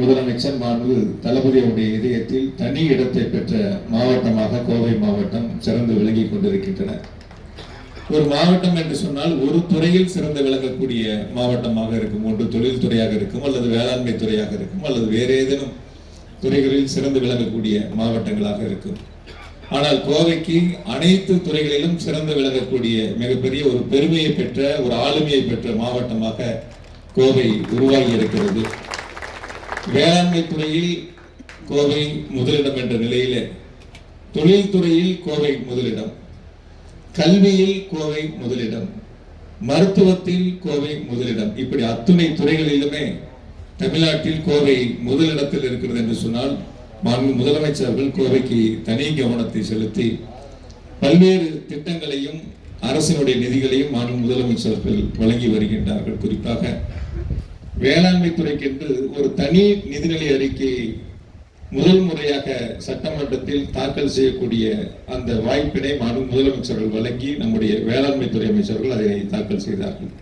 முதலமைச்சர் மாண்பு தளபதியுடைய இதயத்தில் தனி இடத்தை பெற்ற மாவட்டமாக கோவை மாவட்டம் சிறந்து விளங்கிக் கொண்டிருக்கின்றன. ஒரு மாவட்டம் என்று சொன்னால் ஒரு துறையில் சிறந்து விளங்கக்கூடிய மாவட்டமாக இருக்கும். ஒன்று தொழில்துறையாக இருக்கும் அல்லது வேளாண்மை துறையாக இருக்கும் அல்லது வேறு ஏதேனும் துறைகளில் சிறந்து விளங்கக்கூடிய மாவட்டங்களாக இருக்கும். ஆனால் கோவைக்கு அனைத்து துறைகளிலும் சிறந்து விளங்கக்கூடிய மிகப்பெரிய ஒரு பெருமையை பெற்ற ஒரு ஆளுமையை பெற்ற மாவட்டமாக கோவை உருவாகி இருக்கிறது. வேளாண்மை துறையில் கோவை முதலிடம் என்ற நிலையில தொழில்துறையில் கோவை முதலிடம் கல்வியில் கோவை முதலிடம் மருத்துவத்தில் கோவை முதலிடம். இப்படி அத்துணை துறைகளிலுமே தமிழ்நாட்டில் கோவை முதலிடத்தில் இருக்கிறது என்று சொன்னால் மாண்பு முதலமைச்சர்கள் கோவைக்கு தனி கவனத்தை செலுத்தி பல்வேறு திட்டங்களையும் அரசினுடைய நிதிகளையும் மாண்பு முதலமைச்சர்கள் வழங்கி வருகின்றார்கள். குறிப்பாக வேளாண்மை துறைக்கென்று ஒரு தனி நிதிநிலை அறிக்கையை முதல் முறையாக சட்டமன்றத்தில் தாக்கல் செய்யக்கூடிய அந்த வாய்ப்பினை மாண்பு முதலமைச்சர்கள் வழங்கி நம்முடைய வேளாண்மை துறை அமைச்சர்கள் அதை தாக்கல் செய்தார்கள்.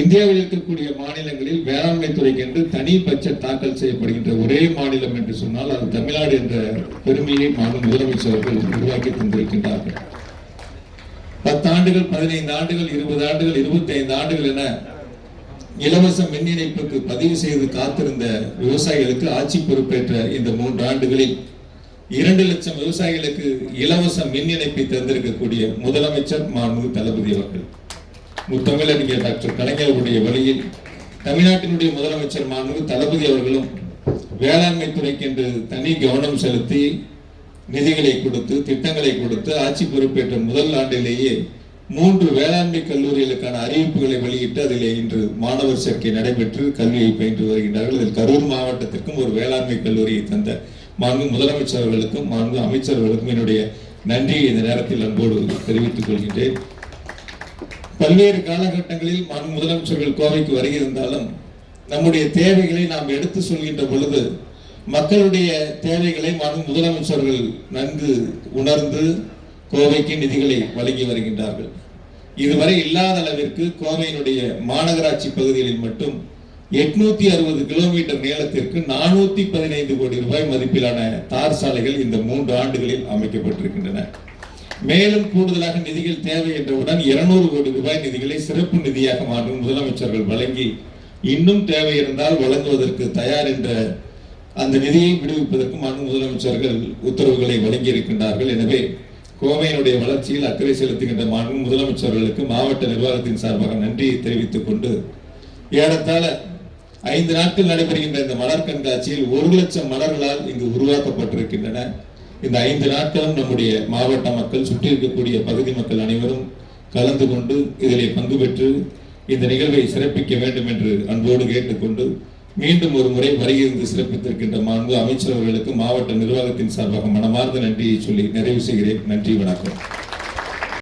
இந்தியாவில் இருக்கக்கூடிய மாநிலங்களில் வேளாண்மை துறைக்கென்று தனி பட்ஜெட் தாக்கல் செய்யப்படுகின்ற ஒரே மாநிலம் என்று சொன்னால் அது தமிழ்நாடு என்ற பெருமையை மாண்பு முதலமைச்சர்கள் உருவாக்கி தந்திருக்கின்றார்கள். பத்தாண்டுகள் பதினைந்து ஆண்டுகள் இருபது ஆண்டுகள் இருபத்தி ஐந்து ஆண்டுகள் என இலவச மின் இணைப்புக்கு பதிவு செய்து காத்திருந்த விவசாயிகளுக்கு ஆட்சி பொறுப்பேற்ற இந்த மூன்று ஆண்டுகளில் இரண்டு லட்சம் விவசாயிகளுக்கு இலவச மின் இணைப்பை தந்திருக்கக்கூடிய முதலமைச்சர் மாண்பு தளபதி அவர்கள். முத்தமிழறிஞர் டாக்டர் கலைஞருடைய வழியில் தமிழ்நாட்டினுடைய முதலமைச்சர் மாண்பு தளபதி அவர்களும் வேளாண்மை துறைக்கு என்று தனி கவனம் செலுத்தி நிதிகளை கொடுத்து திட்டங்களை கொடுத்து ஆட்சி பொறுப்பேற்ற முதல் ஆண்டிலேயே மூன்று வேளாண்மை கல்லூரிகளுக்கான அறிவிப்புகளை வெளியிட்டு அதிலே இன்று மாணவர் சேர்க்கை நடைபெற்று கல்வியை பயின்று வருகின்றார்கள். இதில் கரூர் மாவட்டத்திற்கும் ஒரு வேளாண்மை கல்லூரியை தந்த மாண்பு முதலமைச்சர் அவர்களுக்கும் மாண்பு அமைச்சர்களுக்கும் என்னுடைய நன்றியை இந்த நேரத்தில் அன்போடு தெரிவித்துக் கொள்கின்றேன். பல்வேறு காலகட்டங்களில் மாண்பு முதலமைச்சர்கள் கோவைக்கு வருகிருந்தாலும் நம்முடைய தேவைகளை நாம் எடுத்து சொல்கின்ற பொழுது மக்களுடைய தேவைகளை மாண்பு முதலமைச்சர்கள் நன்கு உணர்ந்து கோவைக்கு நிதிகளை வழங்கி வருகின்றார்கள். இதுவரை இல்லாத அளவிற்கு கோவையினுடைய மாநகராட்சி பகுதிகளில் மட்டும் எட்நூத்தி அறுபது கிலோமீட்டர் நீளத்திற்கு நானூத்தி பதினைந்து கோடி ரூபாய் மதிப்பிலான தார் சாலைகள் இந்த மூன்று ஆண்டுகளில் அமைக்கப்பட்டிருக்கின்றன. மேலும் கூடுதலாக நிதிகள் தேவை என்றவுடன் இருநூறு கோடி ரூபாய் நிதிகளை சிறப்பு நிதியாக மாற்றும் முதலமைச்சர்கள் வழங்கி இன்னும் தேவை இருந்தால் வழங்குவதற்கு தயார் என்ற அந்த நிதியை விடுவிப்பதற்கு மாண்பு முதலமைச்சர்கள் உத்தரவுகளை வழங்கி இருக்கின்றார்கள் எனவே கோவையினுடைய வளர்ச்சியில் அக்கறை செலுத்துகின்ற மாண்பு முதலமைச்சர்களுக்கு மாவட்ட நிர்வாகத்தின் சார்பாக நன்றியை தெரிவித்துக் கொண்டு ஏறத்தாழ ஐந்து நாட்கள் நடைபெறுகின்ற இந்த மலர் கண்காட்சியில் ஒரு லட்சம் மலர்களால் இங்கு உருவாக்கப்பட்டிருக்கின்றன. இந்த ஐந்து நாட்களும் நம்முடைய மாவட்ட மக்கள் சுற்றி இருக்கக்கூடிய பகுதி மக்கள் அனைவரும் கலந்து கொண்டு இதிலே பங்கு பெற்று இந்த நிகழ்வை சிறப்பிக்க வேண்டும் என்று அன்போடு கேட்டுக்கொண்டு மீண்டும் ஒரு முறை வருகிறது சிறப்பித்திருக்கின்ற மாண்பு அமைச்சர் அவர்களுக்கு மாவட்ட நிர்வாகத்தின் சார்பாக மனமார்ந்த நன்றியை சொல்லி நிறைவு செய்கிறேன். நன்றி வணக்கம்.